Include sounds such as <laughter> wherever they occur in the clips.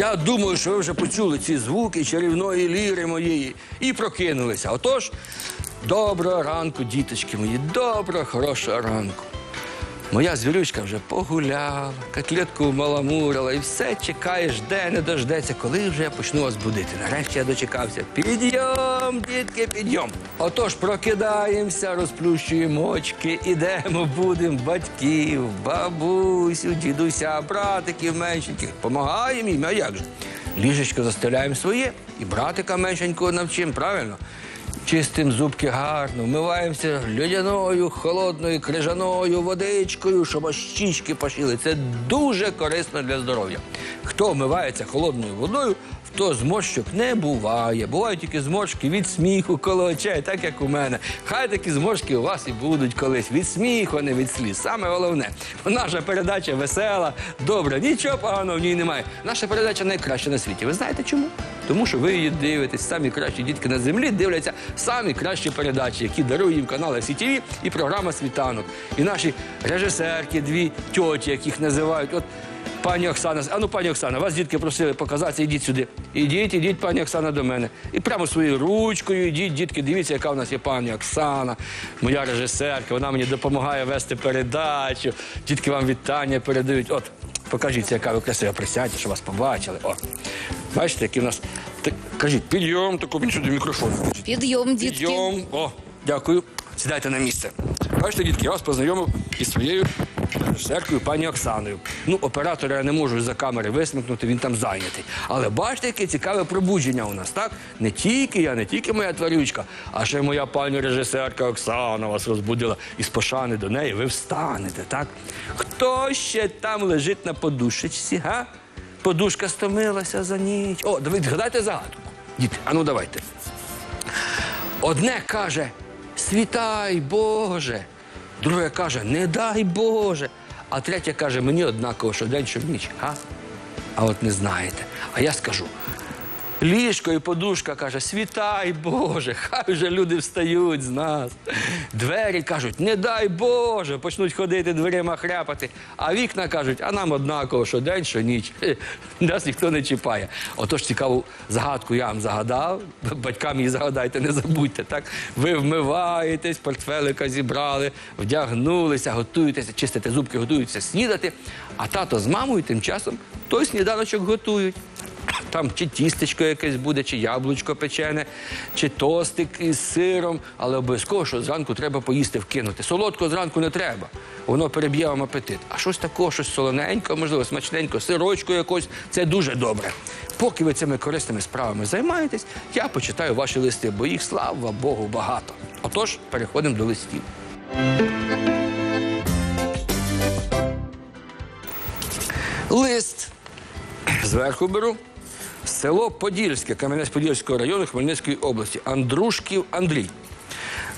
Я думаю, що ви вже почули ці звуки чарівної ліри моєї і прокинулися. Отож, доброго ранку, діточки мої, доброго, хорошого ранку. Моя звірючка вже погуляла, котлетку маламурила і все чекає, жде, не дождеться, коли вже я почну вас будити. Нарешті я дочекався. Підйом, дітки, підйом. Отож, прокидаємося, розплющуємо очки, ідемо, будемо батьків, бабусю, дідуся, братиків меншеньких. Помагаємо їм, а як же? Ліжечко застеляємо своє і братика меншенького навчимо, правильно? Чистим зубки гарно, вмиваємося льодяною, холодною, крижаною водичкою, щоб аж щічки пошили. Це дуже корисно для здоров'я. Хто вмивається холодною водою, то зморщок не буває. Бувають тільки зморшки від сміху коло очей, так як у мене. Хай такі зморшки у вас і будуть колись. Від сміху, а не від сліз. Саме головне, наша передача весела, добра, нічого поганого в ній немає. Наша передача найкраща на світі. Ви знаєте чому? Тому що ви її дивитесь. Самі кращі дітки на землі дивляться самі кращі передачі, які дарує їм канали СІТВ і програма Світанок. І наші режисерки, дві тьоті, яких називають. Пані Оксана, а ну пані Оксана, вас дітки просили показатися, ідіть сюди. Ідіть, ідіть, пані Оксана, до мене. І прямо своєю ручкою йдіть, дітки, дивіться, яка в нас є пані Оксана, моя режисерка. Вона мені допомагає вести передачу. Дітки вам вітання передають. От, покажіться, яка ви красива присядьте, щоб вас побачили. О. Бачите, які в нас. Ти- Кажіть, підйом, таку сюди мікрофон. Підйом, дітки. Підйом. О, дякую. Сідайте на місце. Бачите, дітки, я вас познайомив із своєю режисеркою пані Оксаною. Ну, оператора я не можу за камери висмикнути, він там зайнятий. Але бачите, яке цікаве пробудження у нас, так? Не тільки я, не тільки моя тварючка, а ще моя пані режисерка Оксана вас розбудила. І з пошани до неї ви встанете, так? Хто ще там лежить на подушечці, га? Подушка стомилася за ніч. О, давайте, загадку. Діти, а ну давайте. Одне каже світай Боже, друге каже, не дай Боже. А третя каже, мені однаково, що день, що ніч. А? а от не знаєте. А я скажу. Ліжко і подушка каже, світай Боже, хай вже люди встають з нас. Двері кажуть, не дай Боже, почнуть ходити дверима хряпати. А вікна кажуть, а нам однаково, що день, що ніч. <laughs> Нас ніхто не чіпає. Отож цікаву загадку я вам загадав. Батькам її загадайте, не забудьте. Так? Ви вмиваєтесь, портфелика зібрали, вдягнулися, готуєтеся, чистите зубки, готуєтеся снідати. А тато з мамою тим часом той сніданочок готують. Там чи тістечко якесь буде, чи яблучко печене, чи тостик із сиром, але обов'язково, що зранку треба поїсти вкинути. Солодкого зранку не треба, воно переб'є вам апетит. А щось такого, щось солоненько, можливо, смачненько, сирочку якось, це дуже добре. Поки ви цими корисними справами займаєтесь, я почитаю ваші листи, бо їх, слава Богу, багато. Отож, переходимо до листів. Лист. Зверху беру. Село Подільське, Кам'янець-Подільського району Хмельницької області. Андрушків Андрій.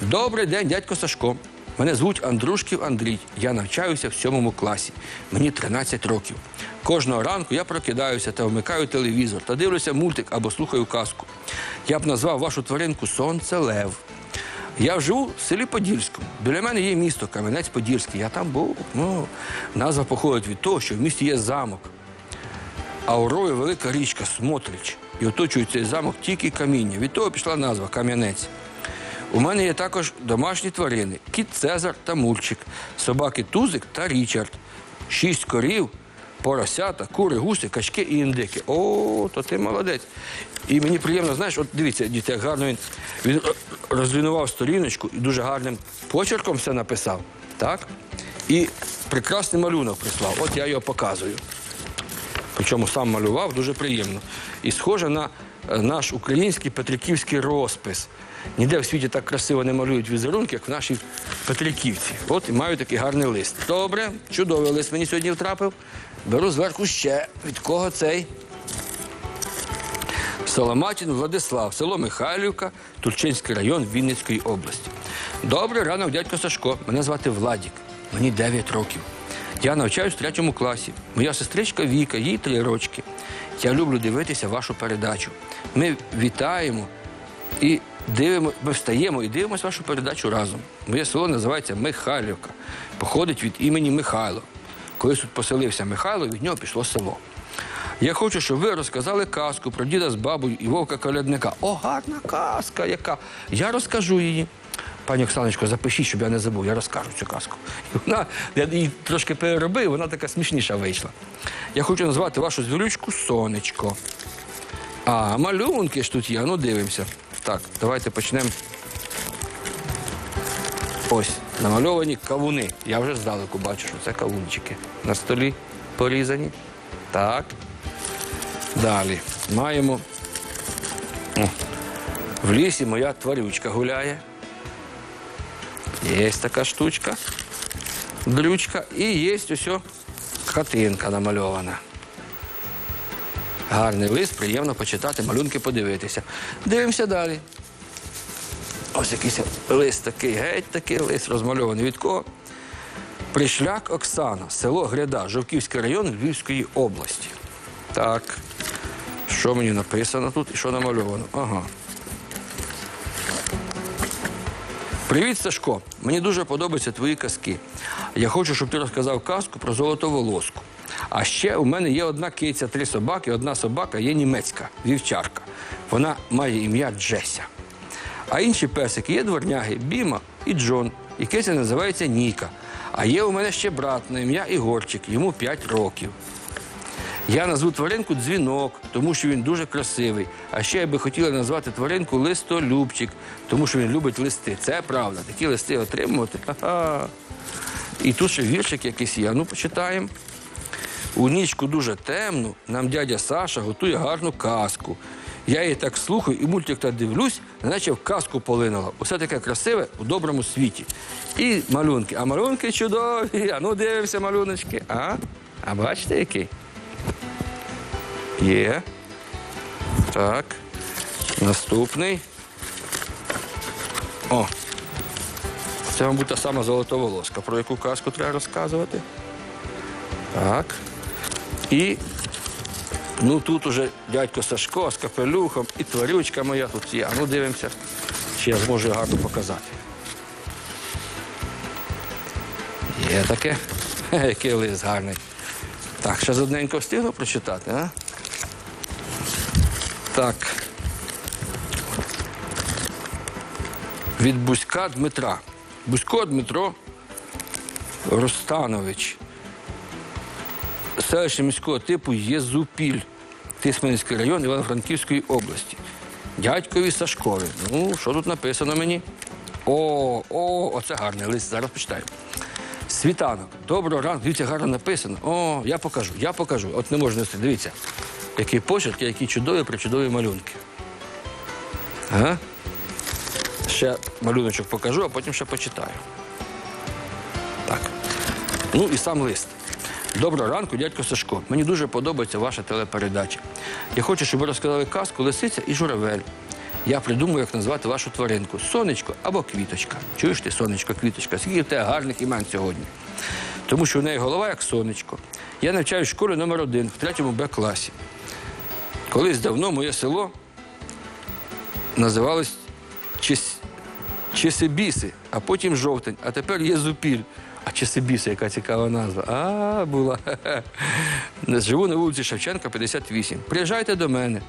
Добрий день, дядько Сашко. Мене звуть Андрушків Андрій. Я навчаюся в сьомому класі. Мені 13 років. Кожного ранку я прокидаюся та вмикаю телевізор та дивлюся мультик або слухаю казку. Я б назвав вашу тваринку Сонце Лев. Я живу в селі Подільському. Біля мене є місто Кам'янець-Подільський. Я там був. Ну, назва походить від того, що в місті є замок. А урою велика річка Смотрич. І оточує цей замок тільки каміння. Від того пішла назва Кам'янець. У мене є також домашні тварини: кіт Цезар та Мульчик, собаки Тузик та Річард, шість корів, поросята, кури, гуси, качки і індики. О, то ти молодець. І мені приємно, знаєш, от дивіться, діти, як гарно він, він розлінував сторіночку і дуже гарним почерком все написав. Так? І прекрасний малюнок прислав. От я його показую. Причому сам малював дуже приємно. І схоже на е, наш український петриківський розпис. Ніде в світі так красиво не малюють візерунки, як в нашій Петриківці. От і маю такий гарний лист. Добре, чудовий лист мені сьогодні втрапив. Беру зверху ще. Від кого цей? Соломатін Владислав, село Михайлівка, Турчинський район Вінницької області. Добрий ранок, дядько Сашко. Мене звати Владік. Мені 9 років. Я навчаюсь в третьому класі. Моя сестричка Віка, їй три рочки. Я люблю дивитися вашу передачу. Ми вітаємо і дивимо, ми встаємо і дивимося вашу передачу разом. Моє село називається Михайлівка. Походить від імені Михайло. Колись тут поселився Михайло, від нього пішло село. Я хочу, щоб ви розказали казку про діда з бабою і вовка колядника. О, гарна казка, яка. Я розкажу її. Пані Оксаночко, запишіть, щоб я не забув, я розкажу цю казку. І вона, я її трошки переробив, вона така смішніша вийшла. Я хочу назвати вашу звірючку сонечко. А, малюнки ж тут є, ну дивимося. Так, давайте почнемо. Ось, намальовані кавуни. Я вже здалеку бачу, що це кавунчики. На столі порізані. Так. Далі маємо. О, в лісі моя тварючка гуляє. Є така штучка. Дрючка. І є ось хатинка намальована. Гарний лист, приємно почитати, малюнки подивитися. Дивимося далі. Ось якийсь лист такий, геть такий лист розмальований. Від кого? Пришляк Оксана, село Гряда, Жовківський район Львівської області. Так. Що мені написано тут і що намальовано? Ага. Привіт, Сашко. Мені дуже подобаються твої казки. Я хочу, щоб ти розказав казку про золотоволоску. А ще у мене є одна киця, три собаки, одна собака є німецька, вівчарка. Вона має ім'я Джеся. А інші песики є дворняги Біма і Джон, і киця називається Ніка. А є у мене ще брат на ім'я Ігорчик, йому 5 років. Я назву тваринку дзвінок, тому що він дуже красивий. А ще я би хотіла назвати тваринку листолюбчик, тому що він любить листи. Це правда. Такі листи отримувати. І тут ще віршик якийсь є. Ну, почитаємо. У нічку дуже темну нам дядя Саша готує гарну казку. Я її так слухаю і мультик так дивлюсь, наче в казку полинула. Усе таке красиве у доброму світі. І малюнки. А малюнки чудові. А ну дивимося малюночки. А? А бачите, який? Є. Так. Наступний. О. Це, мабуть, та сама золотоволоска, про яку казку треба розказувати. Так. І ну тут уже дядько Сашко з капелюхом і тварючка моя тут є. Ну дивимося, чи я зможу гарно показати. Є таке. <laughs> Який лист гарний. Так, ще з одненько встигло прочитати, а? Так. Від Бузька Дмитра. Бузько Дмитро Ростанович. Селище міського типу Єзупіль, Тисменський район Івано-Франківської області. Дядькові Сашкові. Ну, що тут написано мені? О, о, оце гарний лист. Зараз почитаю. Світанок. Доброго ранку. Дивіться, гарно написано. О, я покажу, я покажу. От не можна нести. Дивіться, який почерк, які чудові, причудові малюнки. Ага. Ще малюночок покажу, а потім ще почитаю. Так. Ну і сам лист. Доброго ранку, дядько Сашко. Мені дуже подобається ваша телепередача. Я хочу, щоб ви розказали казку Лисиця і журавель. Я придумаю, як назвати вашу тваринку сонечко або квіточка. Чуєш ти, сонечко, квіточка? Скільки в тебе гарних імен сьогодні. Тому що в неї голова як сонечко. Я навчаю в школі номер один в третьому Б класі. Колись давно моє село називалось Чис... Чесибіси, а потім жовтень, а тепер є зупіль. А Чесибіси, яка цікава назва. А, була. <laughs> Живу на вулиці Шевченка, 58. Приїжджайте до мене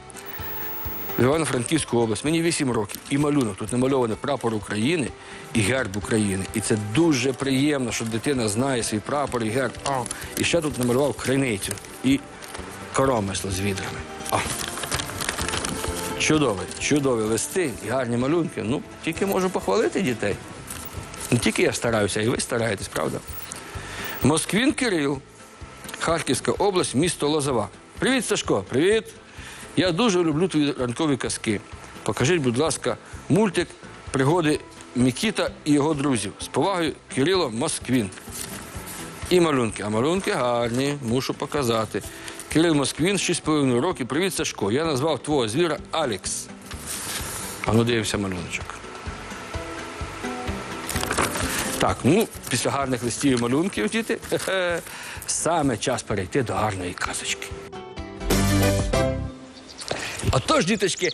в Івано-Франківську область. Мені 8 років. І малюнок. Тут намальований прапор України і герб України. І це дуже приємно, що дитина знає свій прапор і герб. А, і ще тут намалював криницю і коромисло з відрами. А. Чудові, чудові листи і гарні малюнки. Ну, тільки можу похвалити дітей. Не тільки я стараюся, і ви стараєтесь, правда? Москвін Кирил, Харківська область, місто Лозова. Привіт, Сашко, привіт. Я дуже люблю твої ранкові казки. Покажіть, будь ласка, мультик пригоди Мікіта і його друзів. З повагою Кирило Москвін. І малюнки. А малюнки гарні, мушу показати. Кирил Москвін, 6,5 років. Привіт, Сашко. Я назвав твого звіра Алекс. А ну дивимося малюночок. Так, ну, після гарних листів і малюнків, діти, <laughs> саме час перейти до гарної казочки. Отож, діточки,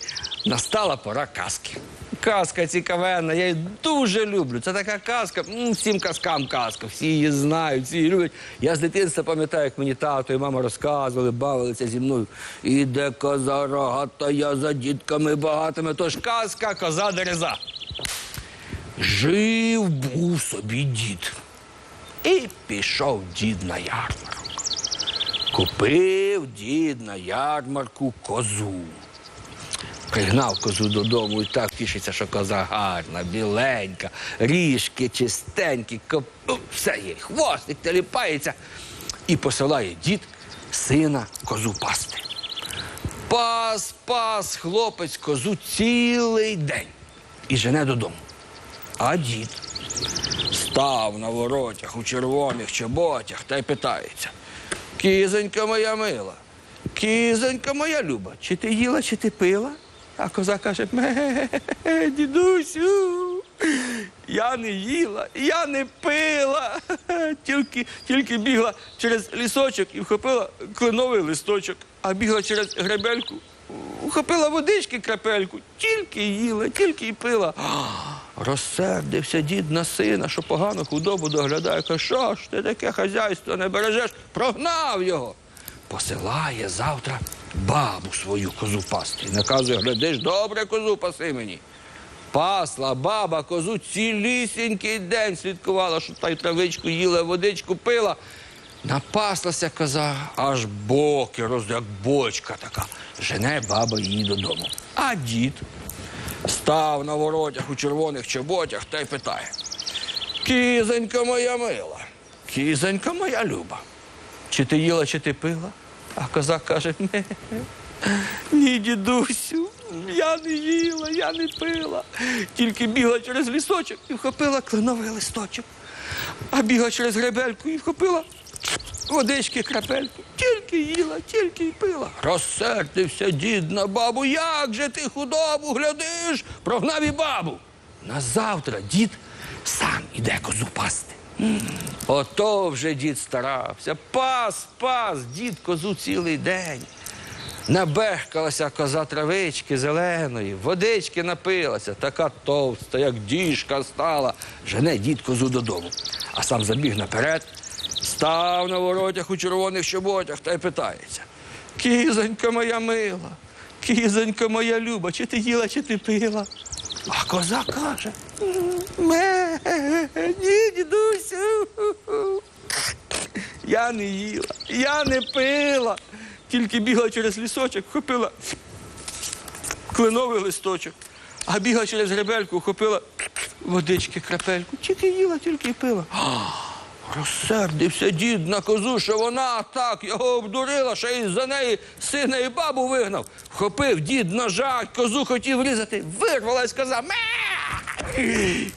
настала пора казки. казка цікавенна, я її дуже люблю. Це така казка, всім казкам казка, всі її знають, всі її люблять. Я з дитинства пам'ятаю, як мені тато і мама розказували, бавилися зі мною. Іде коза рогата, я за дітками багатими. Тож казка, коза дереза. Жив був собі дід. І пішов дід на ярмарок. Купив дід на ярмарку козу. Пригнав козу додому і так тішиться, що коза гарна, біленька, ріжки чистенькі, коп... ну, все є, хвостик теліпається. І посилає дід сина козу пасти. Пас, пас, хлопець козу цілий день і жене додому. А дід став на воротях у червоних чоботях та й питається. Кізонька моя мила, кізонька моя люба, чи ти їла, чи ти пила? А коза каже, ме, дідусю, я не їла, я не пила. Тільки, тільки бігла через лісочок і вхопила кленовий листочок, а бігла через гребельку, вхопила водички крапельку, тільки їла, тільки й пила. Розсердився дід на сина, що погано худобу доглядає. Каже, що ж ти таке хазяйство не бережеш? Прогнав його. Посилає завтра бабу свою козу пасти. Наказує, глядиш, добре козу паси мені. Пасла баба козу цілісінький день слідкувала, що та й травичку їла, водичку пила. Напаслася коза, аж боки роз, як бочка така. Жене баба її додому. А дід став на воротях у червоних чоботях та й питає. Кізонька моя мила, кізонька моя люба. Чи ти їла, чи ти пила? А козак каже, не, ні, дідусю, я не їла, я не пила. Тільки бігла через лісочок і вхопила кленовий листочок. А бігла через гребельку і вхопила водички крапельку. Тільки їла, тільки й пила. Розсердився дід на бабу. Як же ти худобу глядиш? Прогнав і бабу. На завтра дід сам іде козу пасти. Ото вже дід старався. Пас, пас, дід козу цілий день. Набехкалася коза травички зеленої, водички напилася, така товста, як діжка стала. Жене дід козу додому, а сам забіг наперед, став на воротях у червоних чоботях та й питається. Кізонька моя мила, кізонька моя люба, чи ти їла, чи ти пила? А коза каже. Ме, ні, дідусю. Я не їла, я не пила. Тільки бігла через лісочок, вхопила кленовий листочок, а бігла через гребельку, вхопила водички крапельку. Тільки їла, тільки пила. Розсердився дід на козу, що вона так його обдурила, що й за неї сина і бабу вигнав. Вхопив дід ножа, козу хотів різати, вирвалась коза. Ме!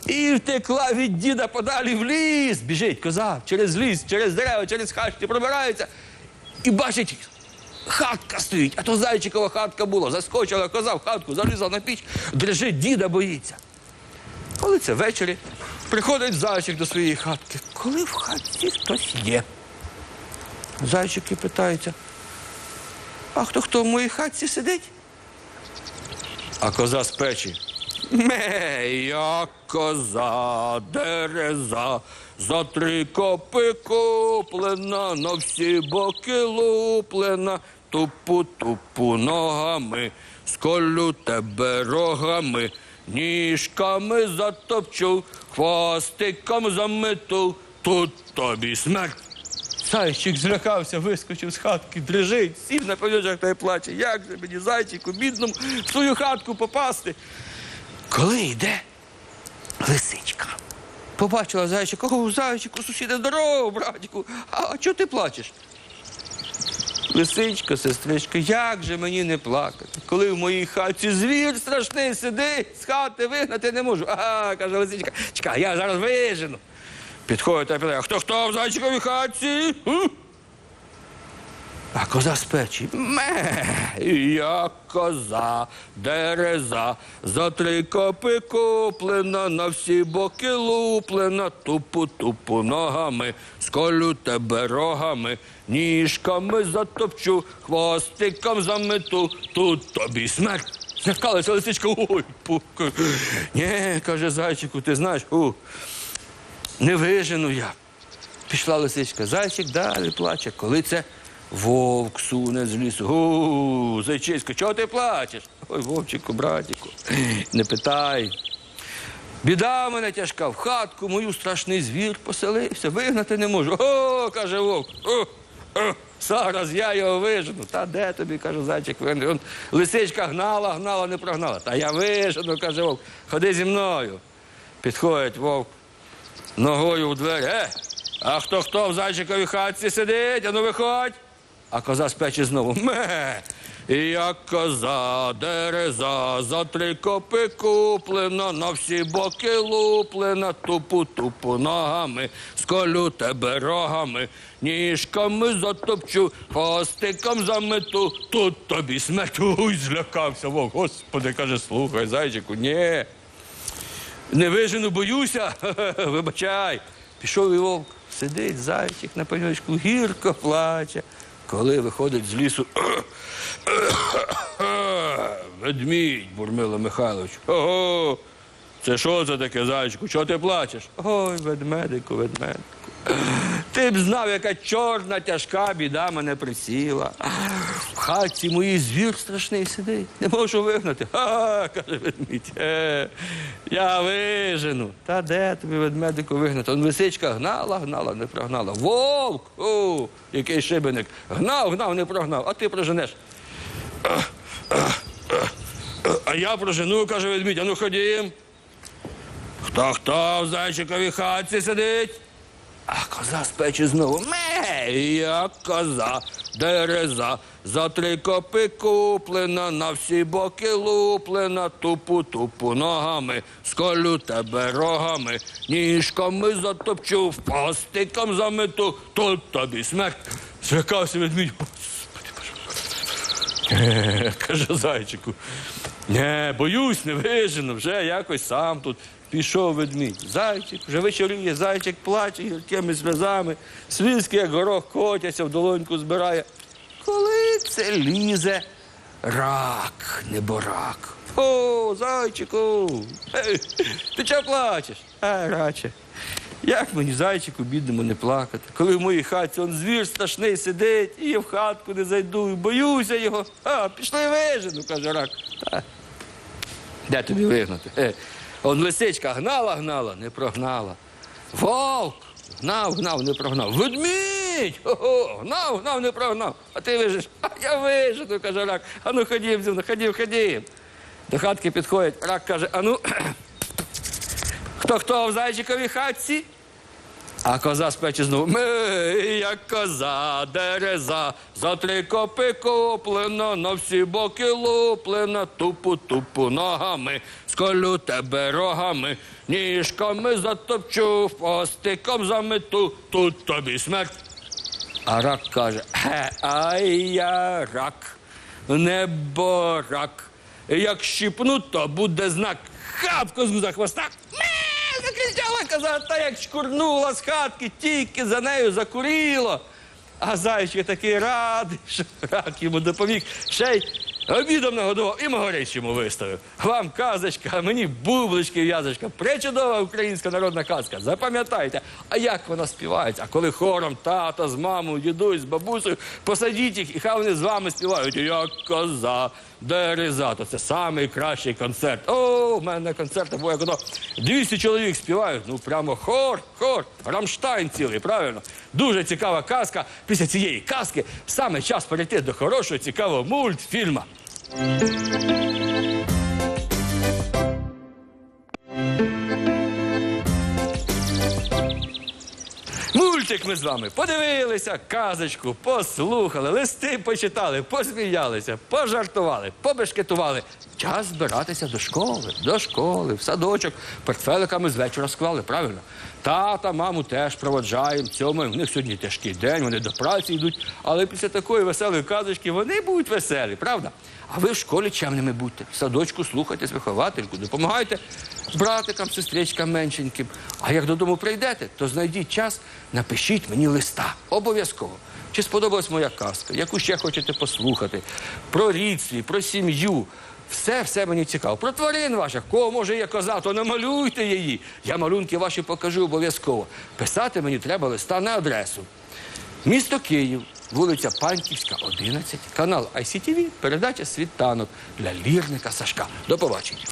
І втекла від діда подалі в ліс. Біжить коза через ліс, через дерева, через хащі пробирається. І бачить, хатка стоїть, а то зайчикова хатка була. Заскочила коза в хатку, залізла на піч, дрижить, діда боїться. Коли це ввечері, приходить зайчик до своєї хатки. Коли в хатці хтось є. Зайчики питаються, а хто хто в моїй хатці сидить? А коза з печі. Ме, я коза, дереза, за три копи куплена, на всі боки луплена, тупу-тупу ногами, сколю тебе рогами, ніжками затопчу, хвостиком замету, тут тобі смерть. Зайчик злякався, вискочив з хатки, дрижить, сів на пеньочок та й плаче. Як же мені, зайчику, бідному, в свою хатку попасти? Коли йде лисичка. Побачила зайчика, о, зайчику, сусіде, здорово, братику. А чого ти плачеш? Лисичка, сестричка, як же мені не плакати? Коли в моїй хаті звір страшний сидить, з хати вигнати не можу. Ага, каже лисичка, чекай, я зараз вижену. Підходить та питає, хто хто в зайчиковій хатці? А коза з печі. Ме, я коза, дереза, за три копи куплена, на всі боки луплена, тупу-тупу ногами, сколю тебе рогами, ніжками затопчу, хвостиком замету, тут тобі смерть. Злякалася лисичка, ой, пука. Ні, каже зайчику, ти знаєш, у, не вижену я. Пішла лисичка, зайчик далі плаче. Коли це вовк суне з лісу. О, зайчисько, чого ти плачеш? Ой, вовчику, братіку, не питай. Біда мене тяжка, в хатку мою страшний звір поселився, вигнати не можу. О, каже вовк. О, о, зараз я його вижену. Та де тобі, каже зайчик, вигнати? Лисичка гнала, гнала, не прогнала. Та я вижену, каже вовк. Ходи зі мною. Підходить вовк ногою в двері. Е, а хто хто в зайчиковій хатці сидить? А ну виходь. А коза з печі знову. Ме. Як коза, дереза, за три копи куплена, на всі боки луплена, тупу-тупу ногами, сколю тебе рогами, ніжками затопчу, хвостиком замету, тут тобі смерть. Ой, злякався вовк. Господи, каже, слухай, зайчику, ні. Не вижену, боюся. <laughs> Вибачай. Пішов і вовк, сидить зайчик на пеньочку, гірко плаче. Коли виходить з лісу. <coughs> Ведмідь, бурмило Михайлович. Ого. Це що це таке, зайчику? Чого ти плачеш? Ой, ведмедику, ведмедику. Ти б знав, яка чорна тяжка біда мене присіла. В хатці моїй звір страшний сидить. Не можу вигнати. Ха, каже ведмідь. Е, я вижену. Та де тобі ведмедику вигнати? Он лисичка гнала, гнала, не прогнала. Вовк! О, який шибеник. Гнав, гнав, не прогнав, а ти проженеш. А я прожену, каже ведмідь, а ну ходім. Хто хто в зайчиковій хатці сидить? А коза з печі знову. Ме, я коза, дереза, за три копи куплена, на всі боки луплена, тупу-тупу ногами, сколю тебе рогами, ніжками затопчу, впастиком замету, тут тобі смерть. Злякався ведмідь. Е, Каже зайчику. Не, боюсь, не вижену, вже якось сам тут пішов ведмідь. Зайчик, вже вечоріє, зайчик плаче гіркими сльозами, слізки, як горох, котяться, в долоньку збирає. Коли це лізе рак, неборак. О, зайчику, ей, ти чого плачеш? А, радше. Як мені, зайчику, бідному, не плакати? Коли в моїй хаті он звір страшний сидить, і я в хатку не зайду, і боюся його. А, пішли вижену, каже рак. Та, де тобі вигнати? Он лисичка гнала, гнала, не прогнала. Вовк гнав, гнав, не прогнав. Ведмідь! Ого, гнав, гнав, не прогнав. А ти вижиш, <laughs> а я вижу, каже рак. А ну ходім зі мною, ходім, ходім. До хатки підходить, рак каже, а ну, <clears throat> хто хто в зайчиковій хатці? А коза з знову. Ми, як коза, дереза, за три копи куплена, на всі боки луплена, тупу-тупу ногами, сколю тебе рогами, ніжками затопчу, хвостиком замету, тут тобі смерть. А рак каже: «Е, ай я рак, небо рак. Як щіпну, то буде знак. Хап козу за хвоста. Закричала коза, та як шкурнула з хатки, тільки за нею закуріло. А зайчик такий радий, <laughs> що рак йому допоміг. Ще й обідом нагодував і могорич йому виставив. Вам казочка, а мені бублички в'язочка. Пречудова українська народна казка. Запам'ятайте, а як вона співається? А коли хором тато з мамою, дідусь, з бабусею, посадіть їх, і хай вони з вами співають. Як коза, дереза, то це найкращий концерт. О, в мене на концертах як ото 200 чоловік співають. Ну прямо хор, хор, Рамштайн цілий, правильно. Дуже цікава казка. Після цієї казки саме час перейти до хорошого, цікавого мультфільма. Мультик ми з вами подивилися, казочку, послухали, листи почитали, посміялися, пожартували, побешкетували. Час збиратися до школи, до школи, в садочок, портфеликами з вечора склали, правильно? Тата, маму теж проводжаємо. Цьому в них сьогодні тяжкий день, вони до праці йдуть. Але після такої веселої казочки вони будуть веселі, правда? А ви в школі чемними будьте, в садочку слухайтесь виховательку, допомагайте братикам, сестричкам меншеньким. А як додому прийдете, то знайдіть час, напишіть мені листа. Обов'язково. Чи сподобалась моя казка, яку ще хочете послухати? Про рід свій, про сім'ю. Все, все мені цікаво. Про тварин ваших, кого може є коза, то намалюйте її. Я малюнки ваші покажу обов'язково. Писати мені треба листа на адресу. Місто Київ, вулиця Панківська, 11, канал ICTV, передача світанок для лірника Сашка. До побачення.